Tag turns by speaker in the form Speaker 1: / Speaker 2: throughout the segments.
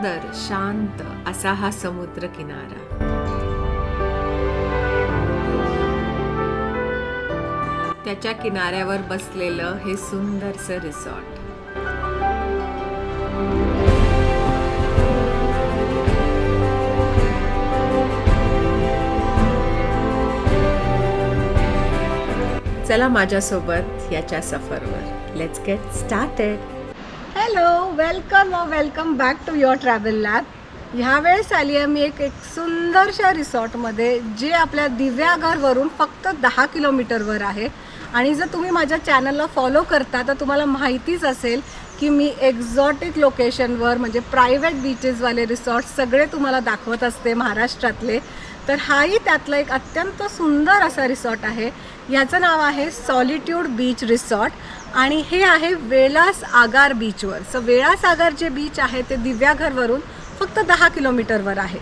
Speaker 1: सुंदर शांत असा हा समुद्र किनारा त्याच्या किनाऱ्यावर बसलेलं हे सुंदरसं रिसॉर्ट. चला माझ्यासोबत याच्या सफरवर. Let's get started
Speaker 2: hello welcome व welcome back to your travel lab ह्यावेळेस आली आहे मी एक एक सुंदरशा रिसॉर्टमध्ये जे आपल्या दिव्याघरवरून फक्त दहा किलोमीटरवर आहे. आणि जर तुम्ही माझ्या चॅनलला फॉलो करता तर तुम्हाला माहितीच असेल की मी एक्झॉटिक लोकेशनवर म्हणजे प्रायव्हेट बीचेसवाले रिसॉर्ट सगळे तुम्हाला दाखवत असते महाराष्ट्रातले. तर हाही त्यातला एक अत्यंत सुंदर असा रिसॉर्ट आहे. ह्याचं नाव आहे सॉलिट्यूड बीच रिसॉर्ट आणि हे आहे वेळास आगार बीचवर सो वेळास आगार जे बीच आहे ते दिव्याघरवरून फक्त दहा किलोमीटरवर आहे.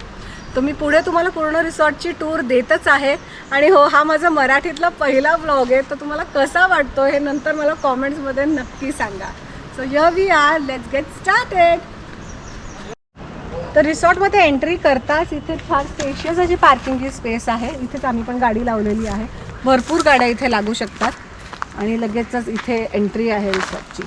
Speaker 2: तर मी पुढे तुम्हाला पूर्ण रिसॉर्टची टूर देतच आहे. आणि हो हा माझा मराठीतला पहिला ब्लॉग आहे. तर तुम्हाला कसा वाटतो हे नंतर मला कॉमेंट्समध्ये नक्की सांगा. सो य we are let's get started तर रिसॉर्टमध्ये एंट्री करताच इथे फार स्पेशियस अशी पार्किंगची स्पेस आहे. इथेच आम्ही पण गाडी लावलेली आहे. भरपूर गाड्या इथे लागू शकतात. आणि लगेचच इथे एंट्री आहे रिसॉर्टची.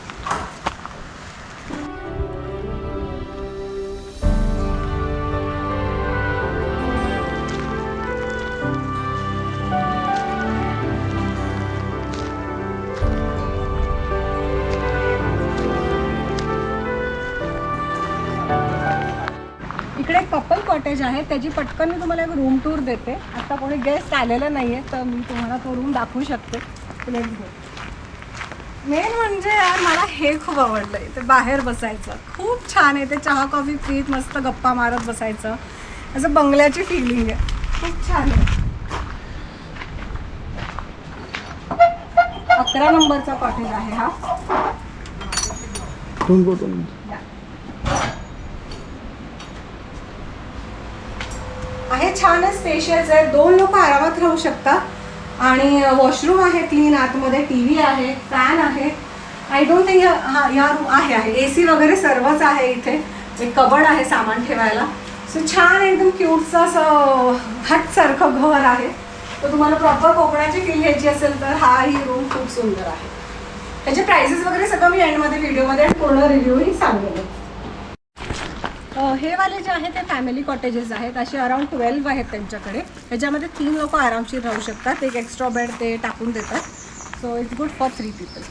Speaker 2: इकडे कपल कॉटेज आहे त्याची पटकन मी तुम्हाला एक रूम टूर देते. आता कोणी गेस्ट आलेलं नाही आहे तर मी तुम्हाला तो रूम दाखवू शकते. मेन म्हणजे यार मला हे खूप आवडलं इथे बाहेर बसायचं. खूप छान आहे ते चहा कॉफी पीत मस्त गप्पा मारत बसायचं. असं बंगल्याची फिलिंग आहे. खूप छान आहे. अकरा नंबरचा कॉटेज आहे हा. आहे छान स्पेशियस आहे. दोन लोक आरामात राहू शकतात. आणि वॉशरूम आहे क्लीन आतमध्ये टी व्ही आहे फॅन आहे. आय डोंट थिंक हा या रूम आहे आहे. ए सी वगैरे सर्वच आहे इथे. एक कबड आहे सामान ठेवायला. सो छान एकदम क्यूटचं असं हटसारखं घर आहे. तर तुम्हाला प्रॉपर कोकणाची फील घ्यायची असेल तर हा ही रूम खूप सुंदर आहे. त्याचे प्राइसेस वगैरे सगळं मी एंडमध्ये व्हिडिओमध्ये पूर्ण रिव्ह्यूही सांगेल हे वाले जे आहेत ते फॅमिली कॉटेजेस आहेत. असे अराउंड ट्वेल्व आहेत त्यांच्याकडे. ह्याच्यामध्ये तीन लोक आरामशीर राहू शकतात. एक एक्स्ट्रा बेड ते टाकून देतात. So it's good for three people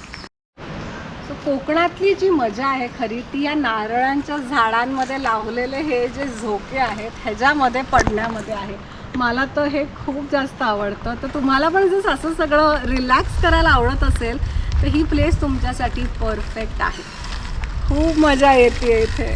Speaker 2: so कोकणातली जी मजा आहे खरी ती या नारळांच्या झाडांमध्ये लावलेले हे जे झोके आहेत ह्याच्यामध्ये पडण्यामध्ये आहे. मला तर हे खूप जास्त आवडतं. तर तुम्हाला पण जर असं सगळं रिलॅक्स करायला आवडत असेल तर ही प्लेस तुमच्यासाठी परफेक्ट आहे. खूप मजा येते इथे.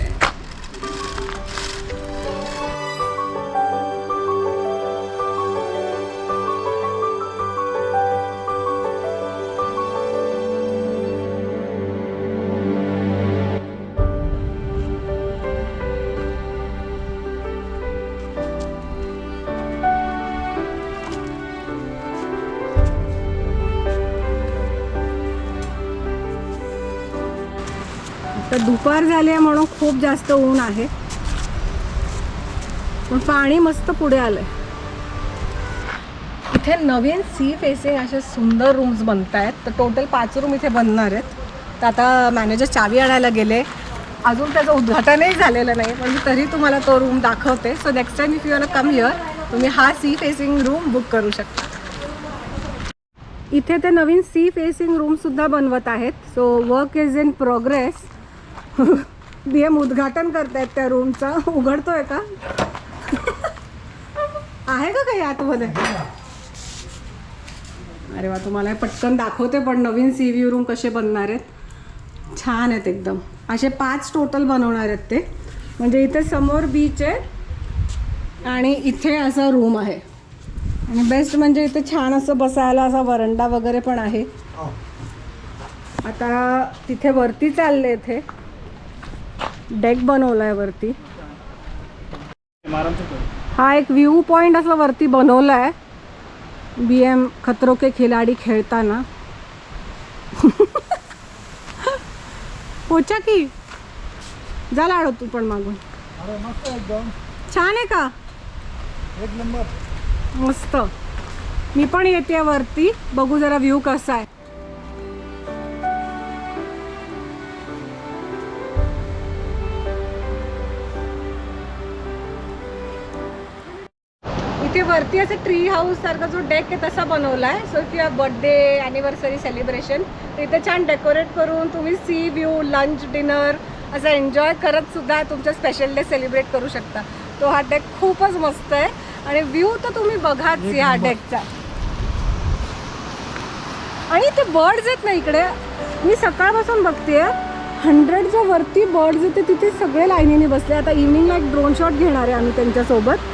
Speaker 2: दुपार झाली आहे म्हणून खूप जास्त ऊन आहे. पण पाणी मस्त पुढे आलंय. इथे नवीन सी फेसिंग असे सुंदर रूम्स बनत आहेत तर टोटल पाच रूम इथे बनणार आहेत. तर आता मॅनेजर चावी आणायला गेले. अजून त्याचं उद्घाटनही झालेलं नाही पण मी तरी तुम्हाला तो रूम दाखवते. So next time if you come here तुम्ही हा सी फेसिंग रूम बुक करू शकता. इथे ते नवीन सी फेसिंग रूम सुद्धा बनवत आहेत. So work is in progress B M उद्घाटन करतायत त्या रूमचं उघडतोय का? आहे का काही आतमध्ये? अरे वा तुम्हाला हे पटकन दाखवते पण नवीन सी व्ह्यू रूम कसे बनणार आहेत. छान आहेत एकदम. असे पाच टोटल बनवणार आहेत ते. म्हणजे इथे समोर बीच आहे आणि इथे असा रूम आहे. आणि बेस्ट म्हणजे इथे छान असं बसायला असा वरंडा वगैरे पण आहे. आता तिथे वरती चालले इथे. डेक बनवलाय वरती. हा एक व्ह्यू पॉइंट असं वरती बनवलाय. बी एम खतरो के खिलाडी खेळताना. पोचा की. जा लाडो तू पण मागून.
Speaker 3: अरे मस्त आहे एकदम.
Speaker 2: छान आहे का?
Speaker 3: एक नंबर.
Speaker 2: मस्त. मी पण येते वरती. बघू जरा व्ह्यू कसा आहे. वरती असं ट्री हाऊस सारखा जो डेक आहे तसा बनवला आहे so if you birthday anniversary celebration तर इथे छान डेकोरेट करून तुम्ही सी व्ह्यू लंच डिनर असं एन्जॉय करत सुद्धा तुमचा स्पेशल डे सेलिब्रेट करू शकता. तो हा डेक खूपच मस्त आहे. आणि व्ह्यू तर तुम्ही बघाच
Speaker 3: एक
Speaker 2: या
Speaker 3: नंबर.
Speaker 2: डेकचा आणि ते बर्ड्स आहेत ना इकडे. मी सकाळपासून बघते हंड्रेडच्या वरती बर्ड्स आहेत ते तिथे सगळे लाईनीने बसले. आता इव्हनिंगला एक ड्रोन शॉट घेणार आहे आम्ही त्यांच्यासोबत.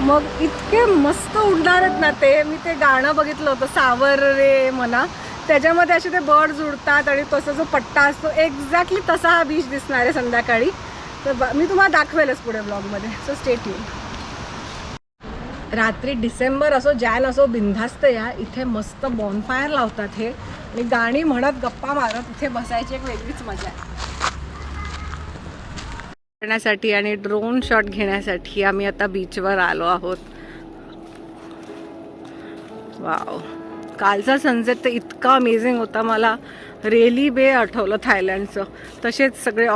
Speaker 2: मग इतके मस्त उडणार आहेत ना ते. मी ते गाणं बघितलं होतं सावर रे म्हणा त्याच्यामध्ये असे ते बर्ड्स उडतात आणि तसा जो पट्टा असतो एक्झॅक्टली तसा हा बीच दिसणार आहे संध्याकाळी. तर मी तुम्हाला दाखवेलच पुढे ब्लॉगमध्ये सो स्टेट यू रात्री डिसेंबर असो जॅन असो बिनधास्त या. इथे मस्त बॉनफायर लावतात हे. आणि गाणी म्हणत गप्पा मारत इथे बसायची एक वेगळीच मजा आहे.
Speaker 1: करण्यासाठी आणि ड्रोन शॉट घेण्यासाठी आम्ही आता बीचवर आलो आहोत. वाव कालचा सनसेट तर इतका अमेझिंग होता मला. रेली बे आठवलं थायलंडचं. तसेच सगळे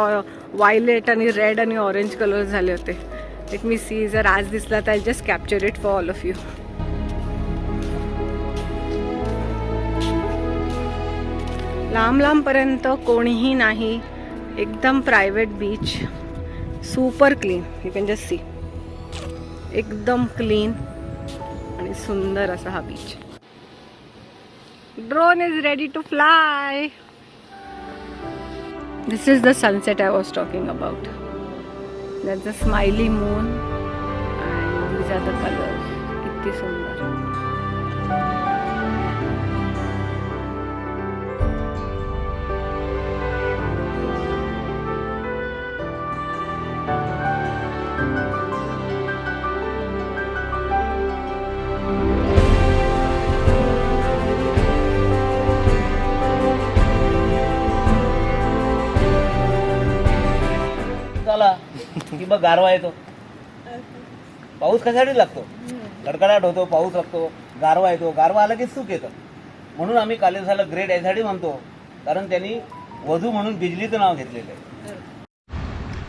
Speaker 1: वायलेट आणि रेड आणि ऑरेंज कलर झाले होते. लेट मी सी जर आज दिसला तर I just capture it for all of you लांब लांबपर्यंत कोणीही नाही. एकदम private beach super clean. You can just see एकदम क्लीन आणि सुंदर असा हा beach drone is ready to fly this is the sunset I was talking about that's the smiley moon and these are the colours किती सुंदर.
Speaker 4: मग गारवा येतो. पाऊस कशासाठी लागतो? कडकडाट होतो पाऊस लागतो गारवा येतो. गारवा आला की सुख येतं. म्हणून आम्ही कालेसाला ग्रेट यासाठी म्हणतो. कारण त्यांनी वधू म्हणून बिजलीचं नाव घेतलेलं आहे.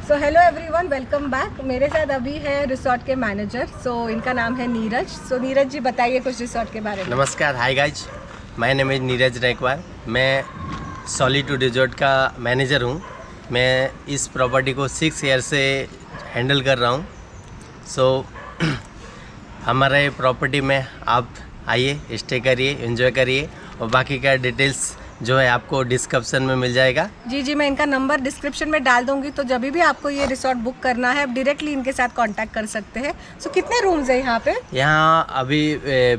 Speaker 2: So hello everyone welcome back मेरे साथ अभी है रिसोर्ट के मैनेजर सो so, इनका नाम है नीरज. सो so, नीरज जी बताइए कुछ रिसोर्ट के बारे में।
Speaker 5: नमस्कार hi guys my name is Neeraj Raikwar मैं सॉलिट्यूड रिजॉर्ट का मैनेजर हूँ. मैं इस प्रॉपर्टी को सिक्स ईयर से हैंडल कर रहा हूँ। सो हमारे प्रॉपर्टी में आप आइए स्टे करिए एंजॉय करिए और बाकी का डिटेल्स जो है आपको डिस्क्रिप्शन में मिल जाएगा।
Speaker 2: जी जी मैं इनका नंबर डिस्क्रिप्शन में डाल दूँगी तो जब भी आपको ये रिसोर्ट बुक करना है आप डायरेक्टली इनके साथ कांटेक्ट कर सकते हैं। सो so, कितने रूम्स हैं यहाँ पे?
Speaker 5: यहाँ अभी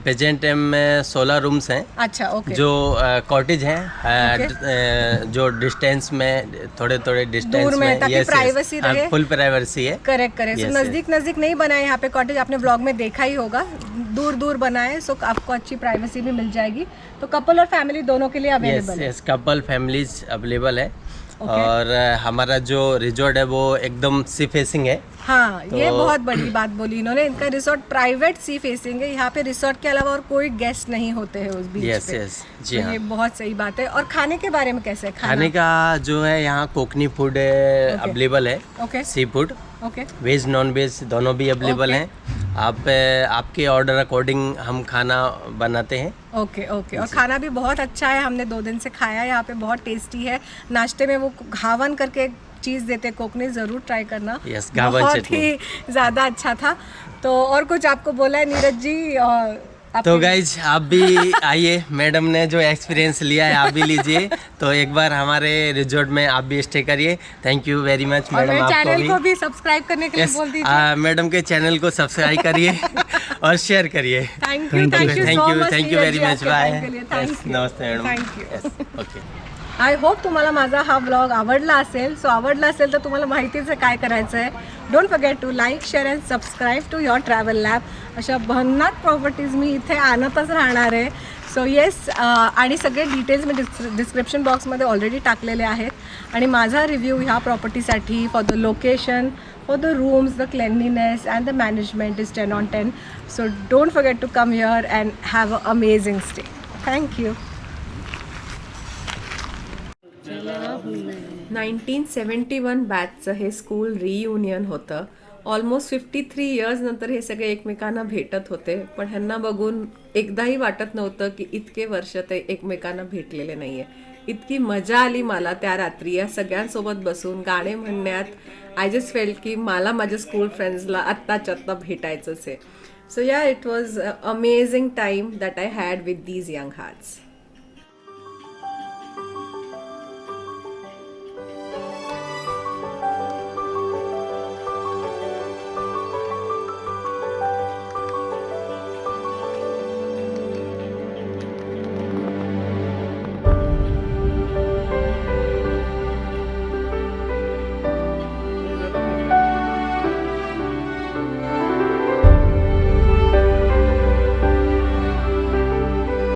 Speaker 5: प्रेजेंट टाइम में सोलह रूम्स हैं।
Speaker 2: अच्छा ओके
Speaker 5: जो कॉटेज हैं जो डिस्टेंस में थोड़े थोड़े डिस्टेंस
Speaker 2: में, प्राइवेसी रहे।
Speaker 5: फुल प्राइवेसी है।
Speaker 2: Correct correct. नज़दीक नज़दीक नहीं बनाए यहाँ पे कॉटेज आपने ब्लॉग में देखा ही होगा। दूर दूर बनाए सो आपको अच्छी प्राइवेसी भी मिल जाएगी। तो कपल और फैमिली दोनों के लिए अवेलेबल है।
Speaker 5: यस कपल फैमिलीज़ अवेलेबल है।
Speaker 2: Okay.
Speaker 5: और हमारा जो रिजॉर्ट है वो एकदम सी फेसिंग है।
Speaker 2: हाँ
Speaker 5: तो...
Speaker 2: ये बहुत बड़ी बात बोली इन्होंने। इनका रिसोर्ट प्राइवेट सी फेसिंग है। यहाँ पे रिसोर्ट के अलावा और कोई गेस्ट नहीं होते हैं उस बीच
Speaker 5: यस
Speaker 2: पे।
Speaker 5: यस जी
Speaker 2: तो
Speaker 5: हाँ।
Speaker 2: ये बहुत सही बात है। और खाने के बारे में कैसे है
Speaker 5: खाने? का जो है यहाँ कोकनी फ़ूड अवेलेबल है
Speaker 2: okay
Speaker 5: seafood
Speaker 2: okay
Speaker 5: veg non veg दोनों भी अवेलेबल
Speaker 2: Okay.
Speaker 5: हैं। आप आपके ऑर्डर अकॉर्डिंग हम खाना बनाते हैं।
Speaker 2: Okay okay, okay. okay. और खाना भी बहुत अच्छा है हमने दो दिन से खाया है यहाँ पे बहुत टेस्टी है। नाश्ते में वो घावन करके चीज़ देते कोकनी ज़रूर ट्राई करना।
Speaker 5: Yes,
Speaker 2: बहुत ही ज़्यादा अच्छा था। तो और कुछ आपको बोला है नीरज जी और
Speaker 5: तो गाइज़ आप भी आइए। मैडम ने जो एक्सपीरियंस लिया है आप भी लीजिए। तो एक बार हमारे रिजोर्ट में आप भी स्टे करिए। Thank you very much madam आपको
Speaker 2: चैनल
Speaker 5: भी।
Speaker 2: को भी सब्सक्राइब करने के लिए
Speaker 5: yes,
Speaker 2: बोल दीजिए।
Speaker 5: मैडम के चैनल को सब्सक्राइब करिए और शेयर करिए।
Speaker 2: Thank you thank you
Speaker 5: thank you
Speaker 2: much
Speaker 5: thank you very much bye Namaste madam.
Speaker 2: Thank you
Speaker 5: okay
Speaker 2: I hope तुम्हाला माझा हा ब्लॉग आवडला असेल. सो आवडला असेल तर तुम्हाला माहितीच आहे काय करायचं आहे don't forget to like share and subscribe to your travel lab अशा भन्नाट प्रॉपर्टीज मी इथे आणतच राहणार आहे. सो येस आणि सगळे डिटेल्स मी डिस् डिस्क्रिप्शन बॉक्समध्ये ऑलरेडी टाकलेले आहेत. आणि माझा रिव्ह्यू ह्या प्रॉपर्टीसाठी for the location for the rooms, the cleanliness, and the management is 10 on 10. So don't forget to come here and have a amazing stay thank you
Speaker 6: nineteen seventy one बॅचचं हे school reunion होतं. Almost fifty three years नंतर हे सगळे एकमेकांना भेटत होते. पण ह्यांना बघून एकदाही वाटत नव्हतं की इतके वर्ष ते एकमेकांना भेटलेले नाही आहे इतकी मजा आली मला त्या रात्री. या सगळ्यांसोबत बसून गाणे म्हणण्यात आय जस्ट फेल की मला माझ्या स्कूल फ्रेंड्सला आत्ताच्या आत्ता भेटायचंच आहे. So yeah it was amazing time that I had with these young hearts